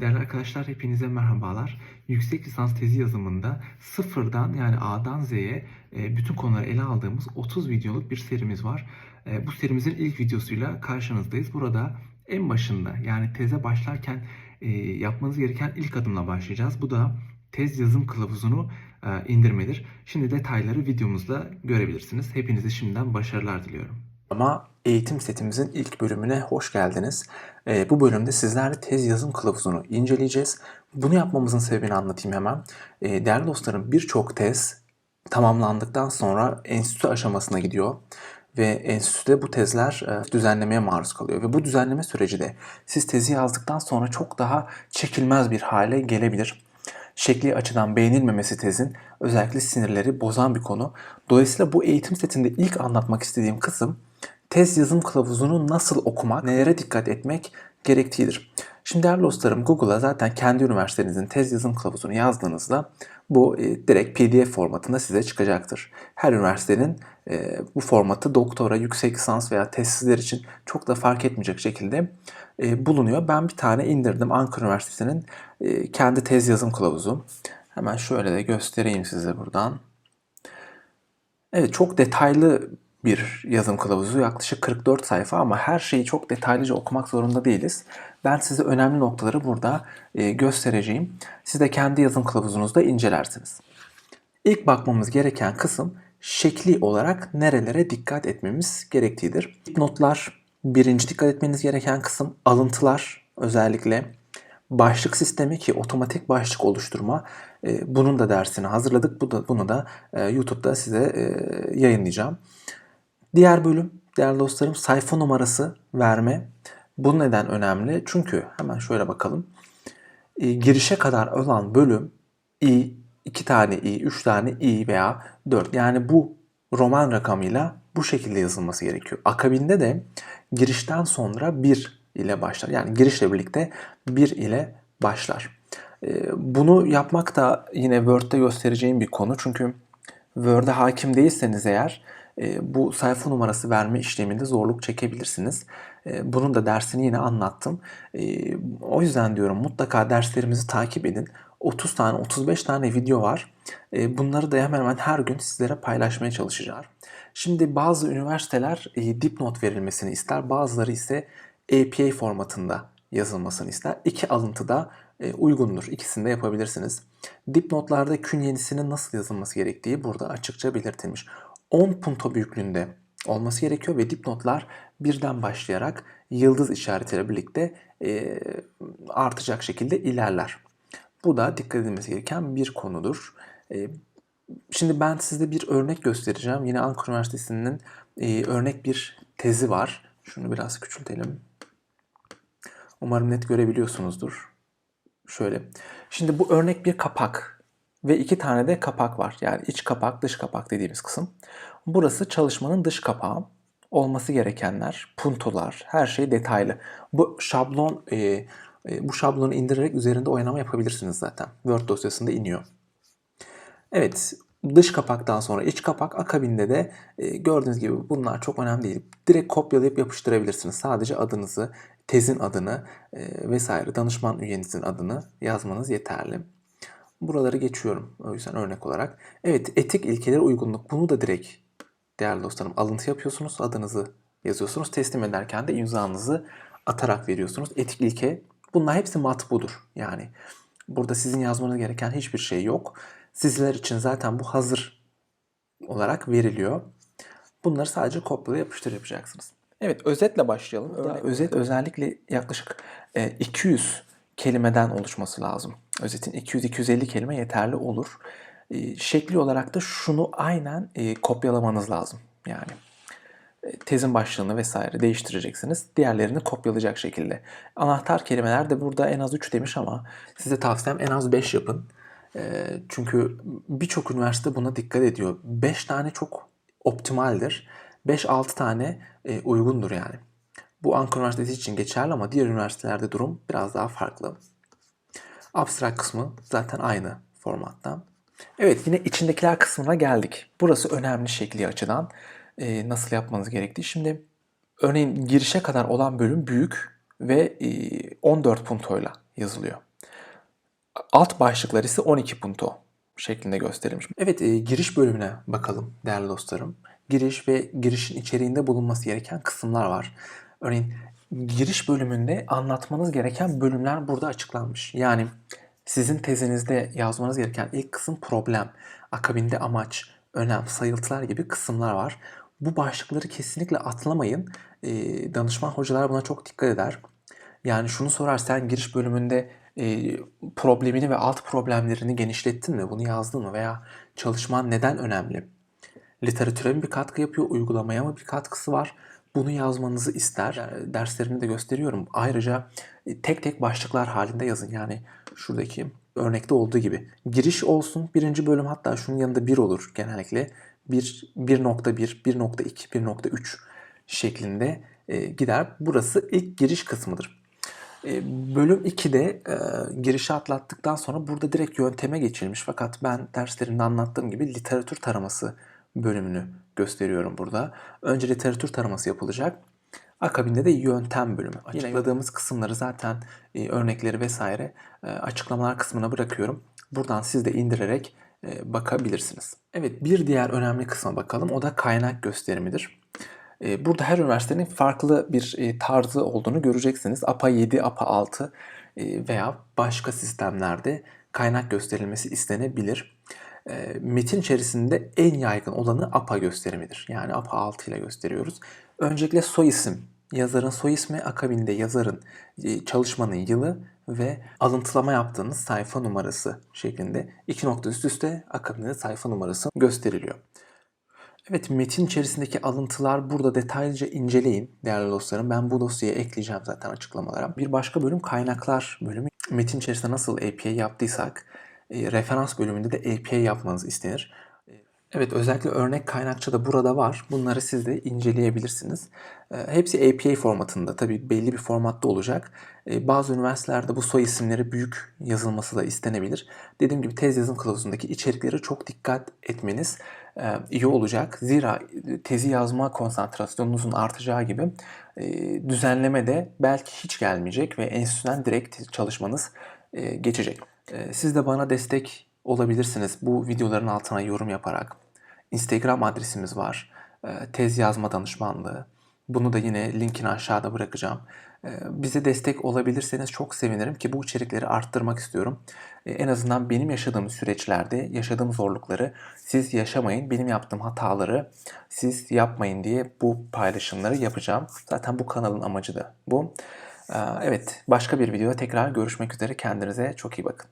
Değerli arkadaşlar hepinize merhabalar. Yüksek lisans tezi yazımında sıfırdan yani A'dan Z'ye e, bütün konuları ele aldığımız 30 videoluk bir serimiz var. E, Bu serimizin ilk videosuyla karşınızdayız. Burada en başında yani teze başlarken e, yapmanız gereken ilk adımla başlayacağız. Bu da tez yazım kılavuzunu indirmedir. Şimdi detayları videomuzda görebilirsiniz. Hepinize şimdiden başarılar diliyorum. Ama eğitim setimizin ilk bölümüne hoş geldiniz. Ee, bu bölümde sizlerle tez yazım kılavuzunu inceleyeceğiz. Bunu yapmamızın sebebini anlatayım hemen. Ee, değerli dostlarım birçok tez tamamlandıktan sonra enstitü aşamasına gidiyor. Ve enstitüde bu tezler e, düzenlemeye maruz kalıyor. Ve bu düzenleme süreci de siz tezi yazdıktan sonra çok daha çekilmez bir hale gelebilir şekli açıdan beğenilmemesi tezin özellikle sinirleri bozan bir konu. Dolayısıyla bu eğitim setinde ilk anlatmak istediğim kısım tez yazım kılavuzunu nasıl okumak, nelere dikkat etmek gerektiğidir. Şimdi değerli dostlarım Google'a zaten kendi üniversitenizin tez yazım kılavuzunu yazdığınızda bu e, direkt PDF formatında size çıkacaktır. Her üniversitenin e, bu formatı doktora, yüksek lisans veya tezsizler için çok da fark etmeyecek şekilde e, bulunuyor. Ben bir tane indirdim Ankara Üniversitesi'nin e, kendi tez yazım kılavuzu. Hemen şöyle de göstereyim size buradan. Evet çok detaylı bir yazım kılavuzu yaklaşık 44 sayfa ama her şeyi çok detaylıca okumak zorunda değiliz. Ben size önemli noktaları burada e, göstereceğim. Siz de kendi yazım kılavuzunuzda incelersiniz. İlk bakmamız gereken kısım şekli olarak nerelere dikkat etmemiz gerektiğidir. Notlar birinci dikkat etmeniz gereken kısım alıntılar özellikle başlık sistemi ki otomatik başlık oluşturma e, bunun da dersini hazırladık. Bu da, bunu da e, YouTube'da size yayınlayacağım. Diğer bölüm değerli dostlarım sayfa numarası verme. Bu neden önemli? Çünkü hemen şöyle bakalım. E, girişe kadar olan bölüm i, 2 tane i, 3 tane i veya 4. Yani bu roman rakamıyla bu şekilde yazılması gerekiyor. Akabinde de girişten sonra 1 ile başlar. Yani girişle birlikte 1 ile başlar. E, bunu yapmak da yine Word'de göstereceğim bir konu. Çünkü Word'e hakim değilseniz eğer bu sayfa numarası verme işleminde zorluk çekebilirsiniz. E, bunun da dersini yine anlattım. E, o yüzden diyorum mutlaka derslerimizi takip edin. 30 tane 35 tane video var. Bunları da hemen hemen her gün sizlere paylaşmaya çalışacağım. Şimdi bazı üniversiteler dipnot verilmesini ister. Bazıları ise APA formatında yazılmasını ister. İki alıntı da uygundur. İkisini de yapabilirsiniz. Dipnotlarda künyenisinin nasıl yazılması gerektiği burada açıkça belirtilmiş. 10 punto büyüklüğünde olması gerekiyor ve dipnotlar birden başlayarak yıldız işaretiyle birlikte e, artacak şekilde ilerler. Bu da dikkat edilmesi gereken bir konudur. E, şimdi ben size bir örnek göstereceğim. Yine Ankara Üniversitesi'nin e, örnek bir tezi var. Şunu biraz küçültelim. Umarım net görebiliyorsunuzdur. Şöyle. Şimdi bu örnek bir kapak ve iki tane de kapak var. Yani iç kapak, dış kapak dediğimiz kısım. Burası çalışmanın dış kapağı. Olması gerekenler, puntolar, her şey detaylı. Bu şablon, e, e, bu şablonu indirerek üzerinde oynama yapabilirsiniz zaten. Word dosyasında iniyor. Evet, dış kapaktan sonra iç kapak, akabinde de e, gördüğünüz gibi bunlar çok önemli değil. Direkt kopyalayıp yapıştırabilirsiniz. Sadece adınızı, tezin adını e, vesaire, danışman üyenizin adını yazmanız yeterli. Buraları geçiyorum o yüzden örnek olarak. Evet etik ilkelere uygunluk bunu da direkt değerli dostlarım alıntı yapıyorsunuz. Adınızı yazıyorsunuz. Teslim ederken de imzanızı atarak veriyorsunuz. Etik ilke bunlar hepsi matbudur. Yani burada sizin yazmanız gereken hiçbir şey yok. Sizler için zaten bu hazır olarak veriliyor. Bunları sadece kopyala yapıştır yapacaksınız. Evet özetle başlayalım. Örnek, özet özellikle yaklaşık 200 kelimeden oluşması lazım. Özetin 200-250 kelime yeterli olur. E, şekli olarak da şunu aynen e, kopyalamanız lazım. Yani e, tezin başlığını vesaire değiştireceksiniz. Diğerlerini kopyalayacak şekilde. Anahtar kelimeler de burada en az 3 demiş ama size tavsiyem en az 5 yapın. E, çünkü birçok üniversite buna dikkat ediyor. 5 tane çok optimaldir. 5-6 tane e, uygundur yani. Bu Ankara Üniversitesi için geçerli ama diğer üniversitelerde durum biraz daha farklı. Abstract kısmı zaten aynı formatta. Evet yine içindekiler kısmına geldik. Burası önemli şekli açıdan. Ee, nasıl yapmanız gerektiği. Şimdi örneğin girişe kadar olan bölüm büyük ve e, 14 puntoyla yazılıyor. Alt başlıklar ise 12 punto şeklinde gösterilmiş. Evet e, giriş bölümüne bakalım değerli dostlarım. Giriş ve girişin içeriğinde bulunması gereken kısımlar var. Örneğin giriş bölümünde anlatmanız gereken bölümler burada açıklanmış. Yani sizin tezinizde yazmanız gereken ilk kısım problem, akabinde amaç, önem, sayıltılar gibi kısımlar var. Bu başlıkları kesinlikle atlamayın. E, danışman hocalar buna çok dikkat eder. Yani şunu sorar sen giriş bölümünde e, problemini ve alt problemlerini genişlettin mi? Bunu yazdın mı? Veya çalışman neden önemli? Literatüre mi bir katkı yapıyor? Uygulamaya mı bir katkısı var? Bunu yazmanızı ister. Yani Derslerimde de gösteriyorum. Ayrıca e, tek tek başlıklar halinde yazın. Yani şuradaki örnekte olduğu gibi. Giriş olsun. Birinci bölüm hatta şunun yanında 1 olur genellikle. 1, 1.1, 1.2, 1.3 şeklinde e, gider. Burası ilk giriş kısmıdır. E, Bölüm 2'de e, girişi atlattıktan sonra burada direkt yönteme geçilmiş. Fakat ben derslerimde anlattığım gibi literatür taraması bölümünü gösteriyorum burada. Önce literatür taraması yapılacak. Akabinde de yöntem bölümü. Açıkladığımız kısımları zaten e, örnekleri vesaire e, açıklamalar kısmına bırakıyorum. Buradan siz de indirerek e, bakabilirsiniz. Evet bir diğer önemli kısma bakalım. O da kaynak gösterimidir. E, Burada her üniversitenin farklı bir e, tarzı olduğunu göreceksiniz. APA 7, APA 6 e, veya başka sistemlerde kaynak gösterilmesi istenebilir. Metin içerisinde en yaygın olanı APA gösterimidir. Yani APA 6 ile gösteriyoruz. Öncelikle soy isim, yazarın soy ismi, akabinde yazarın çalışmanın yılı ve alıntılama yaptığınız sayfa numarası şeklinde iki nokta üst üste akabinde de sayfa numarası gösteriliyor. Evet metin içerisindeki alıntılar burada detaylıca inceleyin değerli dostlarım. Ben bu dosyaya ekleyeceğim zaten açıklamalara. Bir başka bölüm kaynaklar bölümü. Metin içerisinde nasıl API yaptıysak referans bölümünde de API yapmanız istenir. Evet özellikle örnek kaynakça da burada var. Bunları siz de inceleyebilirsiniz. Hepsi API formatında tabii belli bir formatta olacak. Bazı üniversitelerde bu soy isimleri büyük yazılması da istenebilir. Dediğim gibi tez yazım kılavuzundaki içerikleri çok dikkat etmeniz iyi olacak. Zira tezi yazma konsantrasyonunuzun artacağı gibi düzenleme de belki hiç gelmeyecek ve enstitüden direkt çalışmanız geçecek. Siz de bana destek olabilirsiniz bu videoların altına yorum yaparak. Instagram adresimiz var. Tez yazma danışmanlığı. Bunu da yine linkini aşağıda bırakacağım. Bize destek olabilirseniz çok sevinirim ki bu içerikleri arttırmak istiyorum. En azından benim yaşadığım süreçlerde yaşadığım zorlukları siz yaşamayın, benim yaptığım hataları siz yapmayın diye bu paylaşımları yapacağım. Zaten bu kanalın amacı da bu. E, Evet, başka bir videoda tekrar görüşmek üzere. Kendinize çok iyi bakın.